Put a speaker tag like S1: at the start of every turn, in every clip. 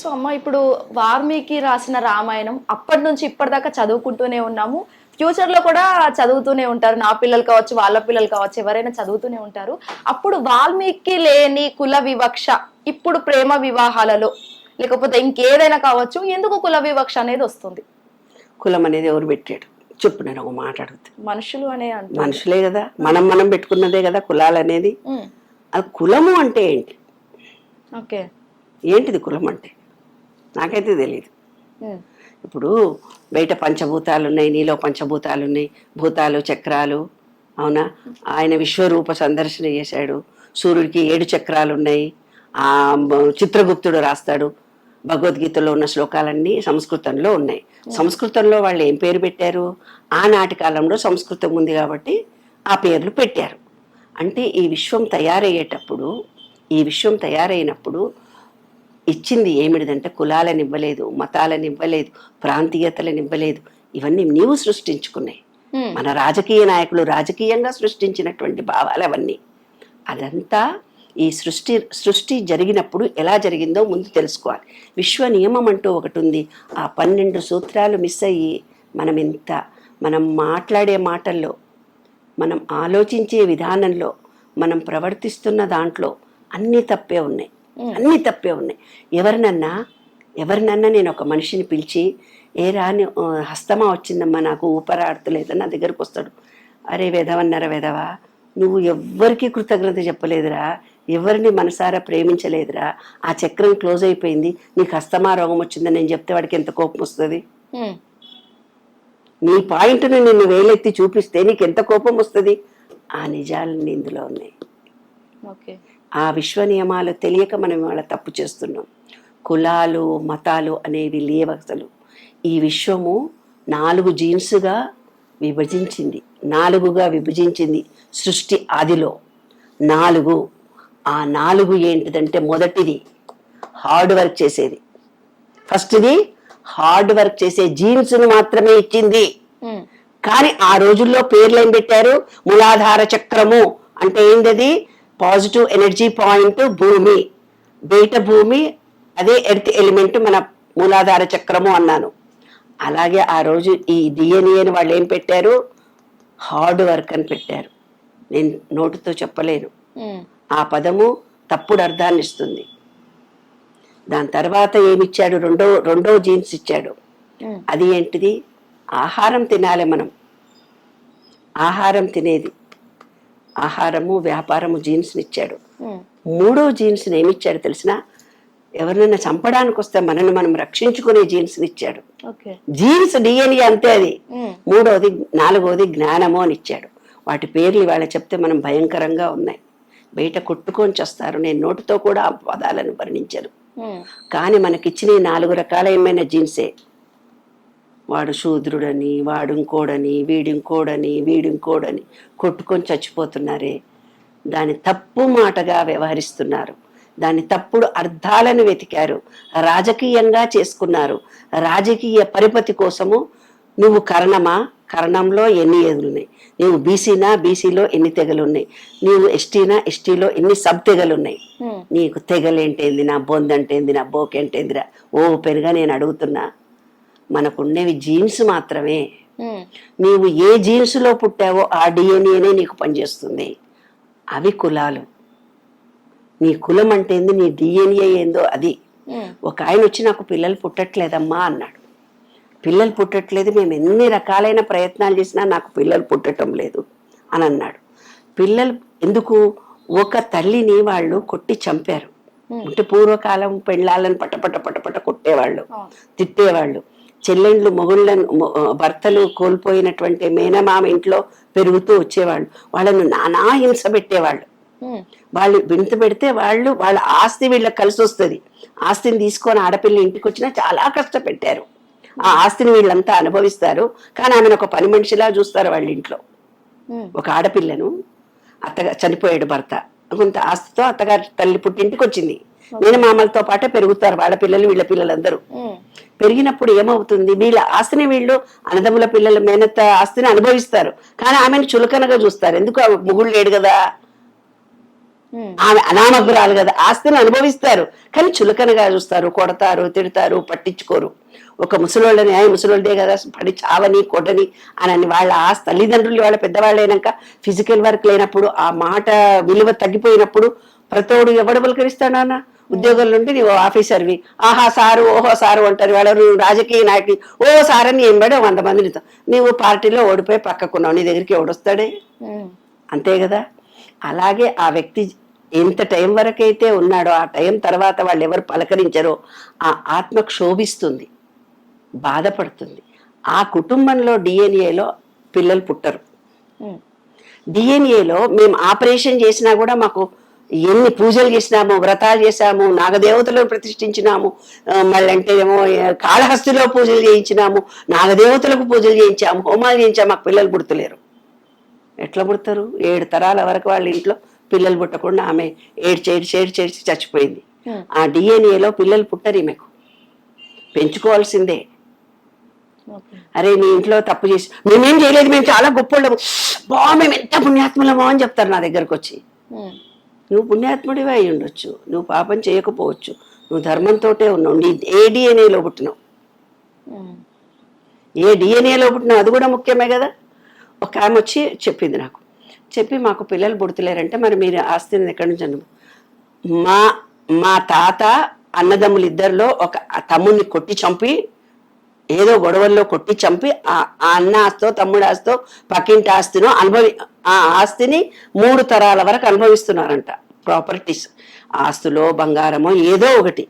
S1: So అమ్మ ఇప్పుడు వాల్మీకి రాసిన రామాయణం అప్పటి నుంచి ఇప్పటిదాకా చదువుకుంటూనే ఉన్నాము. ఫ్యూచర్లో కూడా చదువుతూనే ఉంటారు. నా పిల్లలు కావచ్చు వాళ్ళ పిల్లలు కావచ్చు ఎవరైనా చదువుతూనే ఉంటారు. అప్పుడు వాల్మీకి లేని కుల వివక్ష ఇప్పుడు ప్రేమ వివాహాలలో లేకపోతే ఇంకేదైనా కావచ్చు ఎందుకు కుల వివక్ష అనేది వస్తుంది?
S2: కులం అనేది ఎవరు పెట్టాడు? చెప్పు నేను ఒక మాట
S1: మనుషులు అనే
S2: మనుషులే కదా. మనం మనం పెట్టుకున్నదే కదా కులాలు అనేది. అది కులము అంటే ఏంటి?
S1: ఓకే.
S2: ఏంటిది కులం అంటే? నాకైతే తెలియదు ఇప్పుడు బయట పంచభూతాలు ఉన్నాయి నీలో పంచభూతాలు ఉన్నాయి భూతాలు చక్రాలు అవునా? ఆయన విశ్వరూప సందర్శన చేశాడు. సూర్యుడికి ఏడు చక్రాలు ఉన్నాయి ఆ చిత్రగుప్తుడు రాస్తాడు. భగవద్గీతలో ఉన్న శ్లోకాలన్నీ సంస్కృతంలో ఉన్నాయి. సంస్కృతంలో వాళ్ళు ఏం పేరు పెట్టారు? ఆనాటి కాలంలో సంస్కృతం ఉంది కాబట్టి ఆ పేర్లు పెట్టారు. అంటే ఈ విశ్వం తయారయ్యేటప్పుడు ఈ విశ్వం తయారైనప్పుడు ఇచ్చింది ఏమిటిదంటే కులాలను ఇవ్వలేదు మతాలను ఇవ్వలేదు ప్రాంతీయతలను ఇవ్వలేదు ఇవన్నీ నీవు సృష్టించుకున్నాయి. మన రాజకీయ నాయకులు రాజకీయంగా సృష్టించినటువంటి భావాలు అవన్నీ అదంతా ఈ సృష్టి సృష్టి జరిగినప్పుడు ఎలా జరిగిందో ముందు తెలుసుకోవాలి. విశ్వ నియమం అంటూ ఒకటి ఉంది ఆ పన్నెండు సూత్రాలు మిస్ అయ్యి మనం ఎంత మనం మాట్లాడే మాటల్లో మనం ఆలోచించే విధానంలో మనం ప్రవర్తిస్తున్న దాంట్లో అన్నీ తప్పే ఉన్నాయి. అన్నీ తప్పే ఉన్నాయి. ఎవరినన్నా ఎవరినన్నా నేను ఒక మనిషిని పిలిచి ఏ రాని హస్తమా వచ్చిందమ్మా నాకు ఊపరాడతలేదని నా దగ్గరకు వస్తాడు. అరే వెధవన్నారా వెధవా? నువ్వు ఎవ్వరికీ కృతజ్ఞత చెప్పలేదురా. ఎవరిని మనసారా ప్రేమించలేదురా. ఆ చక్రం క్లోజ్ అయిపోయింది. నీకు హస్తమా రోగం వచ్చిందని నేను చెప్తే వాడికి ఎంత కోపం వస్తుంది? నీ పాయింట్ని నిన్ను వేలెత్తి చూపిస్తే నీకు ఎంత కోపం వస్తుంది? ఆ నిజాలన్నీ ఇందులో ఉన్నాయి.
S1: ఓకే.
S2: ఆ విశ్వ నియమాలు తెలియక మనం ఇవాళ తప్పు చేస్తున్నాం. కులాలు మతాలు అనేవి లేవు అసలు. ఈ విశ్వము నాలుగు జీన్స్గా విభజించింది. నాలుగుగా విభజించింది సృష్టి ఆదిలో. నాలుగు. ఆ నాలుగు ఏంటిదంటే మొదటిది హార్డ్ వర్క్ చేసేది. ఫస్ట్ది హార్డ్ వర్క్ చేసే జీన్స్ను మాత్రమే ఇచ్చింది. కానీ ఆ రోజుల్లో పేర్లు ఏం పెట్టారు? మూలాధార చక్రము. అంటే ఏంటది పాజిటివ్ ఎనర్జీ పాయింట్ భూమి బయట భూమి అదే ఎర్త్ ఎలిమెంట్ మన మూలాధార చక్రము అన్నాను. అలాగే ఆ రోజు ఈ డిఎన్ఏని వాళ్ళు ఏం పెట్టారు? హార్డ్ వర్క్ అని పెట్టారు. నేను నోటితో చెప్పలేను. ఆ పదము తప్పుడు అర్థాన్ని ఇస్తుంది. దాని తర్వాత ఏమిచ్చాడు? రెండో రెండో జీన్స్ ఇచ్చాడు. అది ఏంటిది? ఆహారం తినాలి మనం. ఆహారం తినేది. ఆహారము వ్యాపారము జీన్స్ని ఇచ్చాడు
S1: ఉమ్,
S2: మూడో జీన్స్ని ఏమిచ్చాడు తెలిసిన? ఎవరినైనా చంపడానికి వస్తే మనల్ని మనం రక్షించుకునే జీన్స్ని ఇచ్చాడు జీన్స్ డిఎన్ఏ అంతే అది. మూడోది నాలుగోది జ్ఞానము అని ఇచ్చాడు. వాటి పేర్లు ఇవాళ చెప్తే మనం భయంకరంగా ఉన్నాయి. బయట కొట్టుకొని చేస్తారు. నేను నోటితో కూడా ఆ పదాలను వర్ణించను. కానీ మనకిచ్చిన నాలుగు రకాలైన జీన్సే. వాడు శూద్రుడని వాడు ఇంకోడని వీడు ఇంకోడని వీడు ఇంకోడని కొట్టుకొని చచ్చిపోతున్నారే. దాని తప్పు మాటగా వ్యవహరిస్తున్నారు. దాని తప్పుడు అర్థాలను వెతికారు. రాజకీయంగా చేసుకున్నారు. రాజకీయ పరిపతి కోసము నువ్వు కరణమా? కరణంలో ఎన్ని ఎదులున్నాయి నువ్వు బీసీనా? బీసీలో ఎన్ని తెగలున్నాయి? నీవు ఎస్టీనా? ఎస్టీలో ఎన్ని సబ్ తెగలున్నాయి? నీకు తెగలేంటేంది నా బొందంటేంది నా బోకేంటేందిరా ఓపెన్గా నేను అడుగుతున్నా. మనకున్నవి జీన్స్ మాత్రమే. నీవు ఏ జీన్స్లో పుట్టావో ఆ డిఎన్ఏనే నీకు పనిచేస్తుంది. అవి కులాలు. నీ కులం అంటే ఏంది? నీ డిఎన్ఏ ఏందో అది. ఒక ఆయన వచ్చి నాకు పిల్లలు పుట్టట్లేదమ్మా అన్నాడు. పిల్లలు పుట్టట్లేదు మేము ఎన్ని రకాలైన ప్రయత్నాలు చేసినా నాకు పిల్లలు పుట్టటం లేదు అని అన్నాడు. పిల్లలు ఎందుకు? ఒక తల్లిని వాళ్ళు కొట్టి చంపారు. అంటే పూర్వకాలం పెళ్ళాలను పటపట పటపట కొట్టేవాళ్ళు. తిట్టేవాళ్ళు. చెల్లెండ్లు మొగుళ్ళను భర్తలు కోల్పోయినటువంటి మేనమామ ఇంట్లో పెరుగుతూ వచ్చేవాళ్ళు. వాళ్ళను నానా హింస పెట్టేవాళ్ళు. వాళ్ళు వింత పెడితే వాళ్ళు వాళ్ళ ఆస్తి వీళ్ళకి కలిసి వస్తుంది. ఆస్తిని తీసుకొని ఆడపిల్ల ఇంటికి వచ్చినా చాలా కష్టపెట్టారు. ఆ ఆస్తిని వీళ్ళంతా అనుభవిస్తారు. కానీ ఆమెను ఒక పని మనిషిలా చూస్తారు వాళ్ళ ఇంట్లో. ఒక ఆడపిల్లను అత్తగా చనిపోయాడు భర్త. కొంత ఆస్తితో అత్తగారి తల్లి పుట్టింటికి వచ్చింది నేను మామలతో పాటే పెరుగుతారు వాళ్ళ పిల్లలు వీళ్ళ పిల్లలందరూ. పెరిగినప్పుడు ఏమవుతుంది? వీళ్ళ ఆస్తిని వీళ్ళు అన్నదమ్ముల పిల్లల మేనత్త ఆస్తిని అనుభవిస్తారు. కానీ ఆమెను చులకనగా చూస్తారు. ఎందుకు? మొగుడు లేడు కదా. ఆమె అనామకురాలు కదా. ఆస్తిని అనుభవిస్తారు. కానీ చులకనగా చూస్తారు. కొడతారు తిడతారు పట్టించుకోరు. ఒక ముసలోళ్ళని "ఆయ్ ముసలోళ్ళదే కదా. పడి చావని కొట్టని అని వాళ్ళ ఆ తల్లిదండ్రులు వాళ్ళ పెద్దవాళ్ళు అయినాక ఫిజికల్ వర్క్ లేనప్పుడు ఆ మాట విలువ తగ్గిపోయినప్పుడు ప్రతోడు ఎవడు పలకరిస్తాడు నాన్న? ఉద్యోగం నుండి నీవు ఆఫీసర్వి ఆహా సారు ఓహో సారు అంటారు. వాళ్ళు నువ్వు రాజకీయ నాయకుడి ఓ సారని ఎంబడే వంద మందినితో. నీవు పార్టీలో ఓడిపోయి పక్కకున్నావు నీ దగ్గరికి ఎవడొస్తాడే?
S1: ఉమ్.
S2: అంతే కదా? అలాగే ఆ వ్యక్తి ఎంత టైం వరకైతే ఉన్నాడో ఆ టైం తర్వాత వాళ్ళు ఎవరు పలకరించారో ఆ ఆత్మ క్షోభిస్తుంది. బాధపడుతుంది. ఆ కుటుంబంలో డిఎన్ఏలో పిల్లలు పుట్టరు. డిఎన్ఏలో మేము ఆపరేషన్ చేసినా కూడా మాకు ఎన్ని పూజలు చేసినాము వ్రతాలు చేశాము నాగదేవతలను ప్రతిష్ఠించినాము మళ్ళీ అంటే ఏమో కాళహస్తిలో పూజలు చేయించినాము నాగదేవతలకు పూజలు చేయించాము హోమాలు చేయించాము మాకు పిల్లలు పుడతలేరు. ఎట్లా పుడతారు? ఏడు తరాల వరకు వాళ్ళ ఇంట్లో పిల్లలు పుట్టకుండా ఆమె ఏడ్చి ఏడ్చి ఏడ్చి ఏడ్చి చచ్చిపోయింది. ఆ డిఎన్ఏలో పిల్లలు పుట్టరు ఈమెకు. పెంచుకోవాల్సిందే. అరే మీ ఇంట్లో తప్పు చేసి మేమేం చేయలేదు మేము చాలా గొప్పోళ్ళము బా మేము ఎంత పుణ్యాత్ములమో అని చెప్తారు నా దగ్గరకు వచ్చి. నువ్వు పుణ్యాత్ముడివే అయి ఉండొచ్చు. నువ్వు పాపం చేయకపోవచ్చు. నువ్వు ధర్మంతోటే ఉన్నావు. నీ ఏ డిఎన్ఏలో పుట్టినావు. ఏ డిఎన్ఏలో పుట్టినావు? అది కూడా ముఖ్యమే కదా? ఒక ఆమె వచ్చి చెప్పింది నాకు. చెప్పి మాకు పిల్లలు పుడతలేరంటే మరి మీరు ఆస్తిని ఎక్కడి నుంచి అన్న మా మా తాత అన్నదమ్ములు ఇద్దరిలో ఒక ఆ తమ్ముడిని కొట్టి చంపి ఏదో గొడవల్లో కొట్టి చంపి ఆ ఆ అన్న ఆస్తో తమ్ముడు ఆస్తో పక్కింటి ఆస్తినో అనుభవి ఆ ఆస్తిని మూడు తరాల వరకు అనుభవిస్తున్నారంట. ప్రాపర్టీస్ ఆస్తులో బంగారమో ఏదో ఒకటి.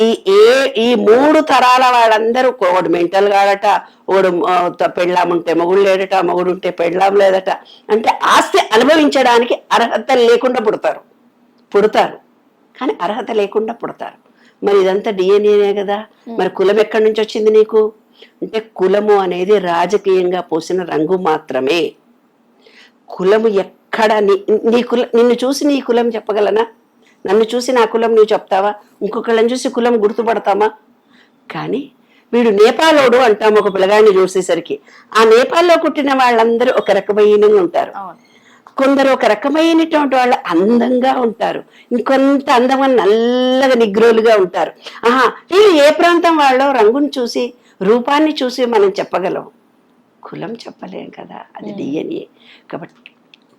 S2: ఈ ఏ ఈ మూడు తరాల వాళ్ళందరూ ఒకడు మెంటల్ గాడట ఒకడు పెళ్ళాం ఉంటే మొగుడు లేడట మొగుడు ఉంటే పెళ్ళాం లేదట. అంటే ఆస్తి అనుభవించడానికి అర్హత లేకుండా పుడతారు. పుడతారు. కానీ అర్హత లేకుండా పుడతారు. మరి ఇదంతా డిఎన్ఏనే కదా. మరి కులం ఎక్కడి నుంచి వచ్చింది నీకు? అంటే కులము అనేది రాజకీయంగా పోసిన రంగు మాత్రమే. కులము ఎక్కడ నీ- కుల నిన్ను చూసి నీ కులం చెప్పగలనా? నన్ను చూసి నా కులం నువ్వు చెప్తావా? ఇంకొకళ్ళని చూసి కులం గుర్తుపడతామా? కానీ వీడు నేపాలోడు అంటాం ఒక పిల్లగాడిని చూసేసరికి. ఆ నేపాల్లో పుట్టిన వాళ్ళందరూ ఒక రకమైన ఉంటారు. కొందరు ఒక రకమైనటువంటి వాళ్ళు అందంగా ఉంటారు. ఇంకొంత అందంగా నల్లగా నిగ్రోలుగా ఉంటారు. ఆహా వీళ్ళు ఏ ప్రాంతం వాళ్ళో రంగుని చూసి రూపాన్ని చూసి మనం చెప్పగలం. కులం చెప్పలేం కదా అది డిఎన్ఏ. కాబట్టి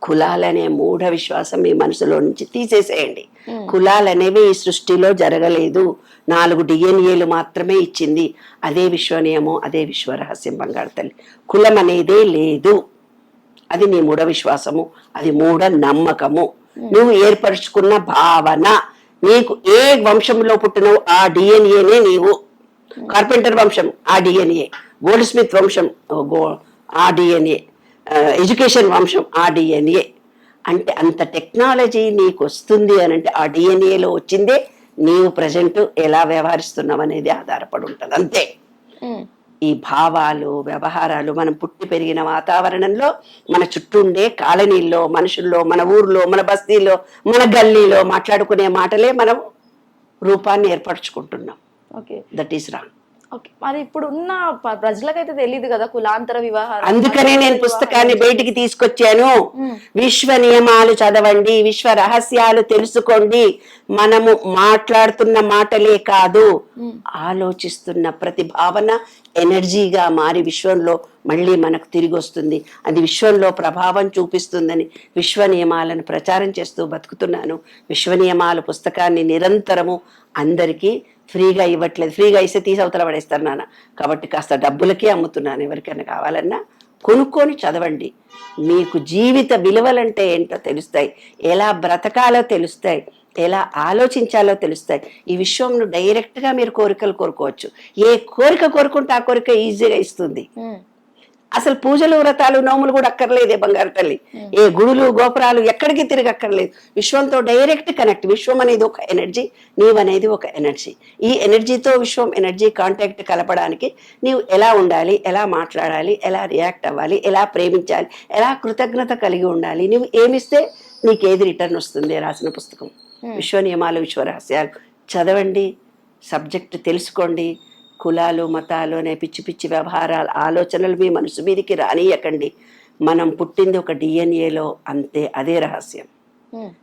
S2: కులాలనే మూఢ విశ్వాసం మీ మనసులో నుంచి తీసేసేయండి. కులాలనేవి ఈ సృష్టిలో జరగలేదు. నాలుగు డిఎన్ఏలు మాత్రమే ఇచ్చింది. అదే విశ్వనియమం అదే విశ్వరహస్యం బంగారు తల్లి. కులం అనేదే లేదు. అది నీ మూఢ విశ్వాసము అది మూఢ నమ్మకము నువ్వు ఏర్పరచుకున్న భావన నీకు ఏ వంశంలో పుట్టినవు ఆ డిఎన్ఏనే నీవు. కార్పెంటర్ వంశం ఆ డిఎన్ఏ గోల్డ్ స్మిత్ వంశం గో ఆ డిఎన్ఏ ఎడ్యుకేషన్ వంశం ఆ డిఎన్ఏ అంటే అంత టెక్నాలజీ నీకు వస్తుంది అని అంటే ఆ డిఎన్ఏలో వచ్చిందే నీవు ప్రజెంట్ ఎలా వ్యవహరిస్తున్నావు అనేది ఆధారపడి ఉంటుంది. అంతే. ఈ భావాలు వ్యవహారాలు మనం పుట్టి పెరిగిన వాతావరణంలో మన చుట్టూ ఉండే కాలనీల్లో మనుషుల్లో మన ఊర్లో మన బస్తీలో మన గల్లీలో మాట్లాడుకునే మాటలే మనం రూపాన్ని ఏర్పరచుకుంటున్నాం.
S1: Okay.
S2: That is wrong
S1: okay. మరి ఇప్పుడు ఉన్న ప్రజలకైతే తెలియదు కదా కులాంతర వివాహాలు
S2: అందుకనే నేను పుస్తకాన్ని బయటికి తీసుకొచ్చాను. విశ్వ నియమాలు చదవండి విశ్వ రహస్యాలు తెలుసుకోండి. మనము మాట్లాడుతున్న మాటలే కాదు ఆలోచిస్తున్న ప్రతి భావన ఎనర్జీగా మారి విశ్వంలో మళ్ళీ మనకు తిరిగి వస్తుంది. అది విశ్వంలో ప్రభావం చూపిస్తుందని విశ్వ నియమాలను ప్రచారం చేస్తూ బతుకుతున్నాను. విశ్వ నియమాలు పుస్తకాన్ని నిరంతరము అందరికీ ఫ్రీగా ఇవ్వట్లేదు. ఫ్రీగా ఇస్తే తీసి అవతల పడేస్తారు నాన్న. కాబట్టి కాస్త డబ్బులకే అమ్ముతున్నాను ఎవరికైనా కావాలన్నా. కొనుక్కొని చదవండి. మీకు జీవిత విలువలంటే ఏంటో తెలుస్తాయి. ఎలా బ్రతకాలో తెలుస్తాయి. ఎలా ఆలోచించాలో తెలుస్తాయి. ఈ విశ్వంను డైరెక్ట్గా మీరు కోరికలు కోరుకోవచ్చు. ఏ కోరిక కోరుకుంటే ఆ కోరిక ఈజీగా ఇస్తుంది. అసలు పూజలు వ్రతాలు నోములు కూడా అక్కర్లేదే బంగారు తల్లి. ఏ గుడులు గోపురాలు ఎక్కడికి తిరిగి అక్కర్లేదు. విశ్వంతో డైరెక్ట్ కనెక్ట్. విశ్వం అనేది ఒక ఎనర్జీ నీవనేది ఒక ఎనర్జీ. ఈ ఎనర్జీతో విశ్వం ఎనర్జీ కాంటాక్ట్ కలపడానికి నీవు ఎలా ఉండాలి ఎలా మాట్లాడాలి ఎలా రియాక్ట్ అవ్వాలి ఎలా ప్రేమించాలి ఎలా కృతజ్ఞత కలిగి ఉండాలి. నువ్వు ఏమిస్తే నీకు ఏది రిటర్న్ వస్తుంది రాసిన పుస్తకం. విశ్వ నియమాలు విశ్వ రహస్యాలు చదవండి సబ్జెక్ట్ తెలుసుకోండి కులాలు మతాలు అనే పిచ్చి పిచ్చి వ్యవహారాలు ఆలోచనలు మీ మనసు మీదకి రానియకండి. మనం పుట్టింది ఒక డిఎన్ఏలో అంతే అదే రహస్యం.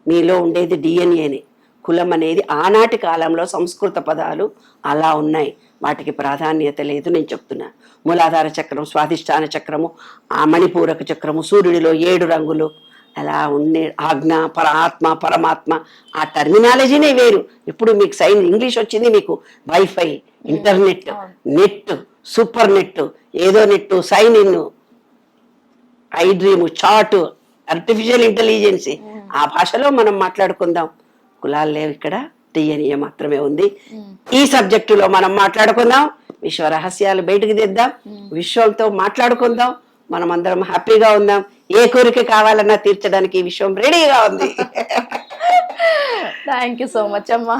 S2: మీలో ఉండేది డిఎన్ఏని కులం అనేది ఆనాటి కాలంలో సంస్కృత పదాలు అలా ఉన్నాయి. వాటికి ప్రాధాన్యత లేదు నేను చెప్తున్నా. మూలాధార చక్రం స్వాధిష్టాన చక్రము ఆ మణిపూరక చక్రము సూర్యుడిలో ఏడు రంగులు అలా ఉండే ఆజ్ఞ పరాత్మ పరమాత్మ ఆ టర్మినాలజీనే వేరు. ఇప్పుడు మీకు సైన్ ఇంగ్లీష్ వచ్చింది మీకు wifi internet net super net ఏదో net sign in I dream chat artificial intelligence ఆ భాషలో మనం మాట్లాడుకుందాం. కులాలు లేవు ఇక్కడ డిఎన్ఏ మాత్రమే ఉంది. ఈ సబ్జెక్టులో మనం మాట్లాడుకుందాం. విశ్వ రహస్యాలు బయటకు తెద్దాం. విశ్వంతో మాట్లాడుకుందాం. మనం అందరం హ్యాపీగా ఉందాం. ఏ కోరిక కావాలన్నా తీర్చడానికి ఈ విశ్వం రెడీగా ఉంది.
S1: థ్యాంక్ యూ సో మచ్ అమ్మా.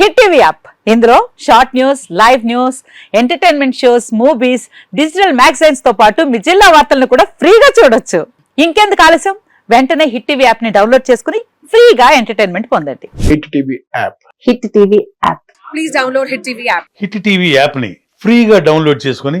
S3: Hit TV app. ఇందులో short news live news entertainment shows movies digital మ్యాగజైన్స్తో పాటు మీ జిల్లా వార్తలను కూడా ఫ్రీగా చూడొచ్చు. ఇంకెందుకు ఆలస్యం? వెంటనే హిట్ టీవీ యాప్ని డౌన్లోడ్ చేసుకుని ఫ్రీగా ఎంటర్టైన్మెంట్ పొందండి.
S4: Hit TV app.
S3: Hit TV app.
S5: Please download Hit TV app.
S6: Hit TV యాప్ని ఫ్రీగా డౌన్లోడ్ చేసుకొని